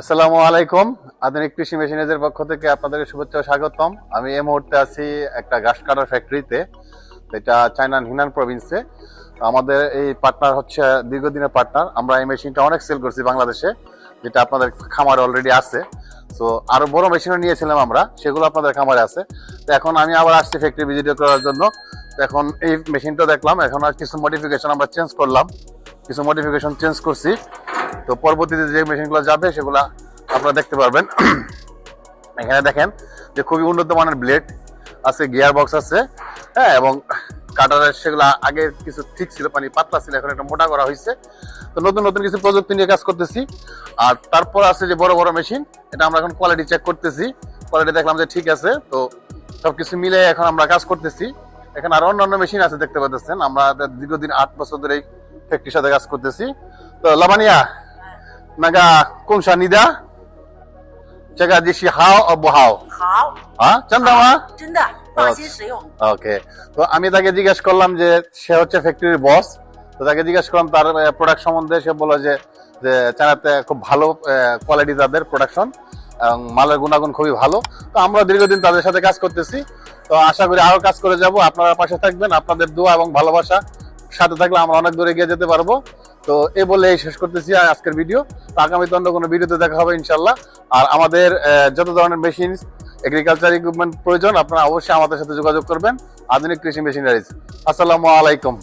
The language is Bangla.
আসসালামু আলাইকুম। আধুনিক কৃষি মেশিনারিজের পক্ষ থেকে আপনাদের শুভেচ্ছা স্বাগতম। আমি এই মুহূর্তে আছি একটা ঘাস কাটার ফ্যাক্টরিতে এটা চায়নার হিনান প্রভিন্সে। আমাদের এই পার্টনার হচ্ছে দীর্ঘদিনের পার্টনার। আমরা এই মেশিনটা অনেক সেল করছি বাংলাদেশে, যেটা আপনাদের খামারে অলরেডি আছে। তো আরও বড় মেশিনও নিয়েছিলাম আমরা, সেগুলো আপনাদের খামারে আছে। তো এখন আমি আবার আসছি ফ্যাক্টরি ভিজিট করার জন্য। এখন এই মেশিনটা দেখলাম, এখন আর কিছু মডিফিকেশন আমরা চেঞ্জ করলাম। কিছু মডিফিকেশন চেঞ্জ করছি। তো পরবর্তীতে যে মেশিনগুলো যাবে, সেগুলা আপনারা দেখতে পারবেন। এখানে দেখেন যে খুবই উন্নত মানের ব্লেড আছে গিয়ার বক্স আছে হ্যাঁ এবং কাটারের সেগুলো আগে কিছু ঠিক ছিল মানে পাতলা ছিল, এখন একটা মোটা করা হয়েছে। তো নতুন নতুন কিছু প্রযুক্তি নিয়ে কাজ করতেছি। আর তারপর আছে যে বড় বড় মেশিন এটা আমরা এখন কোয়ালিটি চেক করতেছি। কোয়ালিটি দেখলাম যে ঠিক আছে, তো সবকিছু মিলে এখন আমরা কাজ করতেছি। এখানে আরও অন্যান্য মেশিন আছে, দেখতে পাচ্ছেন। আমরা দীর্ঘদিন আট বছর ধরে এই ফ্যাক্টরির সাথে কাজ করতেছি। তো লামানিয়া naga kung saan nida? Tsaka di si hao o buhao? 好， হ্যাঁ চান্দা মা 真的放心使用。 ওকে তো আমি তাকে জিজ্ঞেস করলাম যে সে হচ্ছে ফ্যাক্টরির বস তো তাকে জিজ্ঞেস করলাম তার প্রোডাক্ট সম্বন্ধে সে বললো যে যে চায়নাতে খুব ভালো কোয়ালিটি তাদের প্রোডাকশন এবং মালের গুণাগুণ খুবই ভালো তো আমরা দীর্ঘদিন তাদের সাথে কাজ করতেছি তো আশা করি আরো কাজ করে যাব আপনারা পাশে থাকবেন আপনাদের দোয়া এবং ভালোবাসা সাথে থাকলে আমরা অনেক দূরে গিয়ে যেতে পারবো তো এ বলে শেষ করতেছি আজকের ভিডিও তো আগামীতে অন্য কোনো ভিডিওতে দেখা হবে ইনশাল্লাহ আর আমাদের যত ধরনের মেশিন এগ্রিকালচার ইকুইপমেন্ট প্রয়োজন, আপনারা অবশ্যই আমাদের সাথে যোগাযোগ করবেন। আধুনিক কৃষি মেশিনারিজ আসসালামু আলাইকুম।